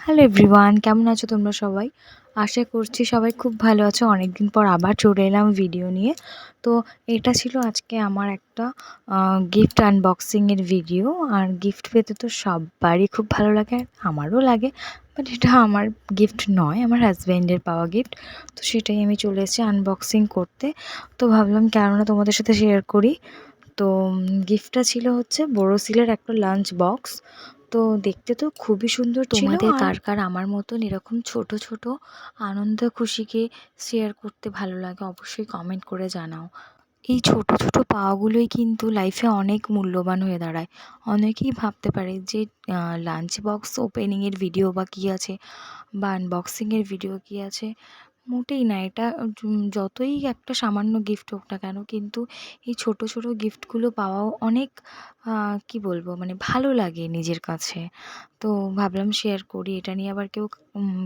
Hello everyone কেমন আছো তোমরা সবাই? আশা করছি সবাই খুব ভালো আছো। অনেক দিন পর আবার চলে এলাম ভিডিও নিয়ে। তো এটা ছিল আজকে আমার একটা গিফট আনবক্সিংয়ের ভিডিও আর গিফট পেতে তো সবারই খুব ভালো লাগে আমারও লাগে। বাট এটা আমার গিফট নয়, আমার হাজব্যান্ডের পাওয়া গিফট তো সেটাই আমি চলে এসেছি আনবক্সিং করতে। তো ভাবলাম কেননা তোমাদের সাথে শেয়ার করি। তো গিফটটা ছিল হচ্ছে বোরোসিলের একটা লাঞ্চ বক্স তো দেখতে তো খুবই সুন্দর তোমাদের কার কার আমার মতন এরকম ছোট ছোট আনন্দ খুশিকে শেয়ার করতে ভালো লাগে অবশ্যই কমেন্ট করে জানাও। এই ছোট ছোট পাওয়াগুলোই কিন্তু লাইফে অনেক মূল্যবান হয়ে দাঁড়ায়। অনেকেই ভাবতে পারে যে লাঞ্চ বক্স ওপেনিংয়ের ভিডিও বা কী আছে? বা আনবক্সিংয়ের ভিডিও কী আছে? মোটেই না, এটা যতই একটা সামান্য গিফট হোক না কেন, কিন্তু এই ছোট ছোট গিফটগুলো পাওয়াও অনেক কি বলব মানে ভালো লাগে নিজের কাছে। তো ভাবলাম শেয়ার করি, এটা নিয়ে আবার কেউ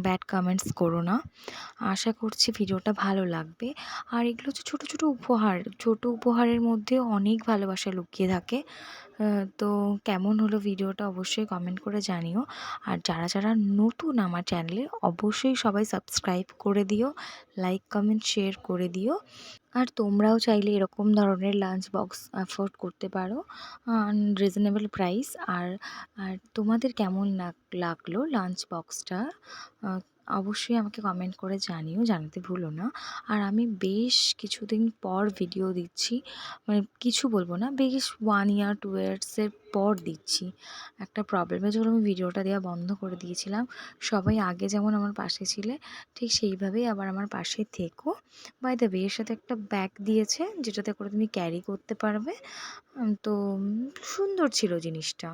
ব্যাড কমেন্টস করো না। আশা করছি ভিডিওটা ভালো লাগবে। আর এগুলো হচ্ছে ছোটো ছোটো উপহার। ছোটো উপহারের মধ্যে অনেক ভালোবাসা লুকিয়ে থাকে। তো কেমন হলো ভিডিওটা অবশ্যই কমেন্ট করে জানিও। আর যারা যারা নতুন আমার চ্যানেলে অবশ্যই সবাই সাবস্ক্রাইব করে দিও। লাইক কমেন্ট শেয়ার করে দিও। আর তোমরাও চাইলে এরকম ধরনের লাঞ্চ বক্স অ্যাফোর্ড করতে পারো রিজনেবল প্রাইস আর আর তোমাদের কেমন লাগল লাঞ্চ বক্সটা অবশ্যই আমাকে কমেন্ট করে জানিও, জানাতে ভুলো না। আর আমি বেশ কিছুদিন পর ভিডিও দিচ্ছি মানে কিছু বলব না, বেশ ওয়ান ইয়ার টু ইয়ার্সের পর দিচ্ছি। একটা প্রবলেমের জন্য আমি ভিডিওটা দেওয়া বন্ধ করে দিয়েছিলাম, সবাই আগে যেমন আমার পাশে ছিলে, ঠিক সেইভাবেই আবার আমার পাশে থেকো। বাই দ্য এর সাথে একটা ব্যাগ দিয়েছে, যেটাতে করে তুমি ক্যারি করতে পারবে। তো সুন্দর ছিল জিনিসটা।